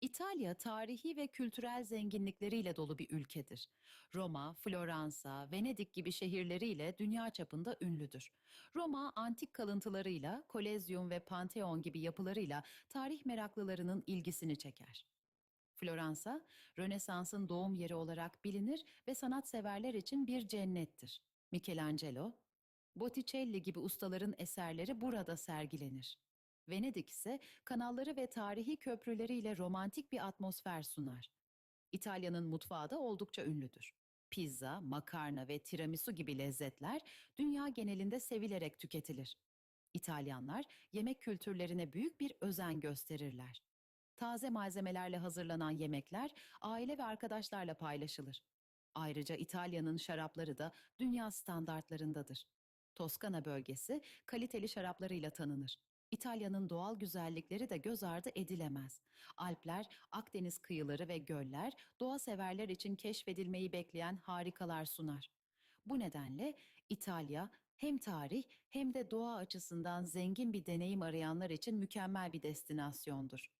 İtalya tarihi ve kültürel zenginlikleriyle dolu bir ülkedir. Roma, Floransa, Venedik gibi şehirleriyle dünya çapında ünlüdür. Roma antik kalıntılarıyla, Kolezyum ve Pantheon gibi yapılarıyla tarih meraklılarının ilgisini çeker. Floransa, Rönesans'ın doğum yeri olarak bilinir ve sanatseverler için bir cennettir. Michelangelo, Botticelli gibi ustaların eserleri burada sergilenir. Venedik ise kanalları ve tarihi köprüleriyle romantik bir atmosfer sunar. İtalya'nın mutfağı da oldukça ünlüdür. Pizza, makarna ve tiramisu gibi lezzetler dünya genelinde sevilerek tüketilir. İtalyanlar yemek kültürlerine büyük bir özen gösterirler. Taze malzemelerle hazırlanan yemekler aile ve arkadaşlarla paylaşılır. Ayrıca İtalya'nın şarapları da dünya standartlarındadır. Toskana bölgesi kaliteli şaraplarıyla tanınır. İtalya'nın doğal güzellikleri de göz ardı edilemez. Alpler, Akdeniz kıyıları ve göller doğa severler için keşfedilmeyi bekleyen harikalar sunar. Bu nedenle İtalya hem tarih hem de doğa açısından zengin bir deneyim arayanlar için mükemmel bir destinasyondur.